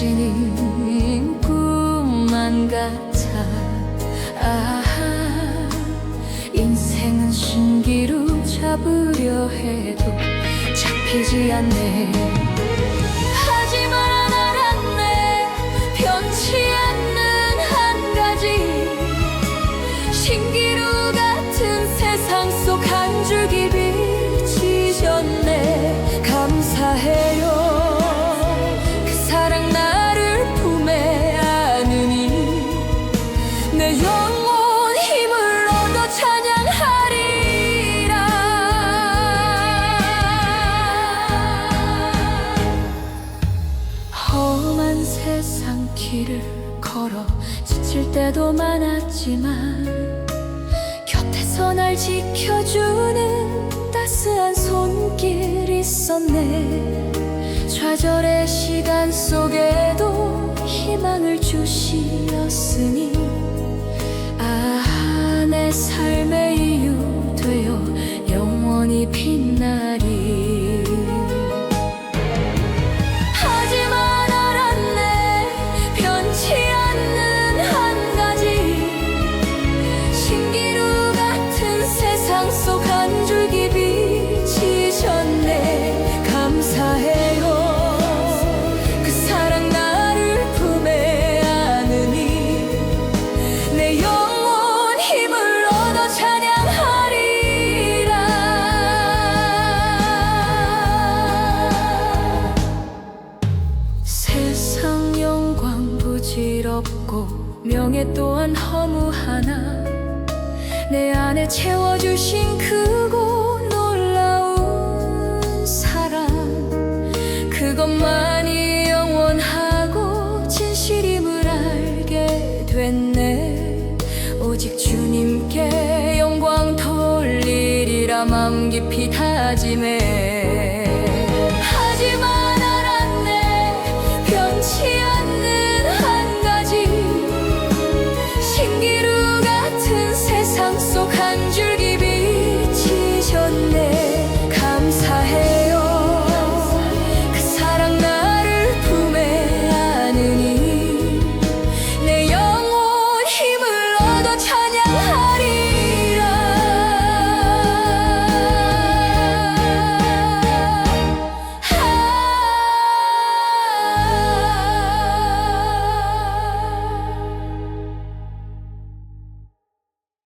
지는 꿈만 같아. 아하 인생은 신기루 잡으려 해도 잡히지 않네 영혼 힘을 얻어 찬양하리라. 험한 세상 길을 걸어 지칠 때도 많았지만 곁에서 날 지켜주는 따스한 손길 있었네. 좌절의 시간 속에도 희망을 주시었으니 아, 내 부질없고 명예 또한 허무하나. 내 안에 채워주신 크고 놀라운 사랑. 그것만이 영원하고 진실임을 알게 됐네. 오직 주님께 영광 돌리리라. 맘 깊이 다짐해